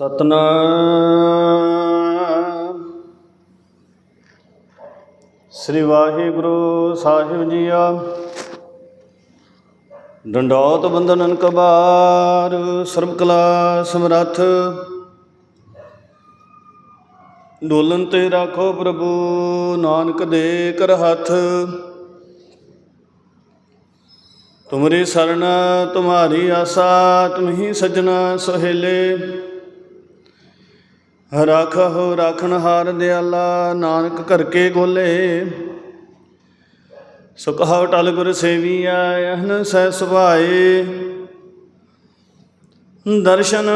ਸਤਨਾਮ। ਸ੍ਰੀ ਵਾਹਿਗੁਰੂ ਸਾਹਿਬ ਜੀਆ। ਡੰਡੋਤ ਬੰਧਨ ਕਬਾਰ ਸਰਬ ਕਲਾ ਸਮਰੱਥ। ਡੋਲਨ ਤੇ ਰਾਖੋ ਪ੍ਰਭੂ, ਨਾਨਕ ਦੇ ਕਰ ਹੱਥ। ਤੁਮਰੀ ਸਰਣ, ਤੁਮਾਰੀ ਆਸਾ ਤੁਮਹੀ ਸਜਣਾ ਸੁਹੇਲੇ। ਰਾਖਹੁ ਰਾਖਣ ਹਾਰ ਦਿਆਲਾ ਨਾਨਕ ਘਰ ਕੇ ਗੋਲੇ। ਸੁਖਾਉ ਟਲ ਗੁਰ ਸੇਵੀਆ ਅਹਨ ਸਹਿ ਸੁਭਾਏ। ਦਰਸ਼ਨ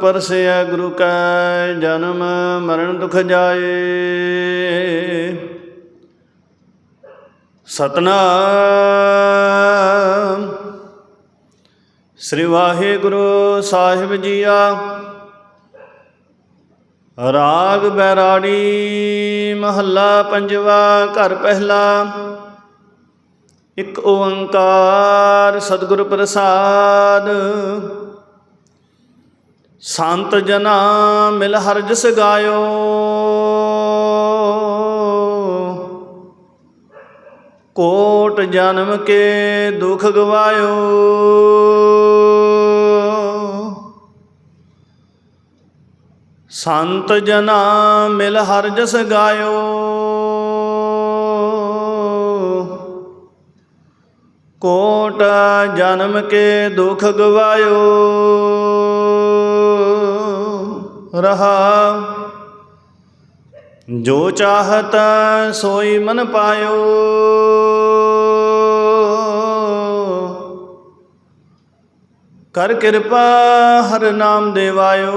ਪਰਸਿਆ ਗੁਰੂ ਕੈ, ਜਨਮ ਮਰਨ ਦੁਖ ਜਾਏ। ਸਤਨਾਮ। ਸ੍ਰੀ ਵਾਹਿਗੁਰੂ ਸਾਹਿਬ ਜੀਆ। ਰਾਗ ਬੈਰਾੜੀ ਮਹੱਲਾ ਪੰਜਵਾ, ਘਰ ਪਹਿਲਾ। ਇੱਕ ਓੰਕਾਰ ਸਤਿਗੁਰ ਪ੍ਰਸਾਦ। ਸੰਤ ਜਨਾ ਮਿਲ ਹਰ ਜਸ ਗਾਇਓ। ਕੋਟ ਜਨਮ ਕੇ ਦੁਖ ਗਵਾਇਓ। ਸੰਤ ਜਨਾ ਮਿਲ ਹਰ ਜਸ ਗਾਇਓ। ਕੋਟ ਜਨਮ ਕੇ ਦੁਖ ਗਵਾਇਓ। ਰਹਾ ਜੋ ਚਾਹਤ ਸੋਈ ਮਨ ਪਾਇਓ। ਕਰ ਕਿਰਪਾ ਹਰ ਨਾਮ ਦੇਵਾਇਓ।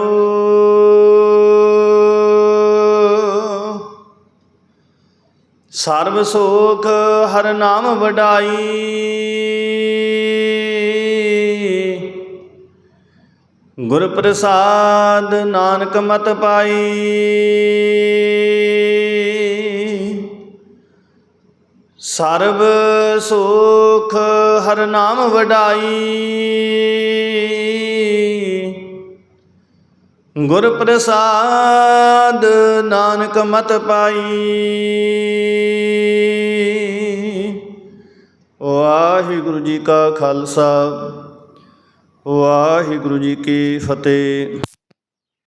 ਸਰਬ ਸੋਖ ਹਰ ਨਾਮ ਵਡਾਈ। ਗੁਰ ਪ੍ਰਸਾਦ ਨਾਨਕ ਮਤ ਪਾਈ। ਸਰਬ ਸੁਖ ਹਰ ਨਾਮ ਵਡਾਈ। ਗੁਰ ਪ੍ਰਸਾਦ ਨਾਨਕ ਮਤ ਪਾਈ। ਵਾਹਿਗੁਰੂ ਜੀ ਕਾ ਖਾਲਸਾ, ਵਾਹਿਗੁਰੂ ਜੀ ਕੀ ਫਤਿਹ।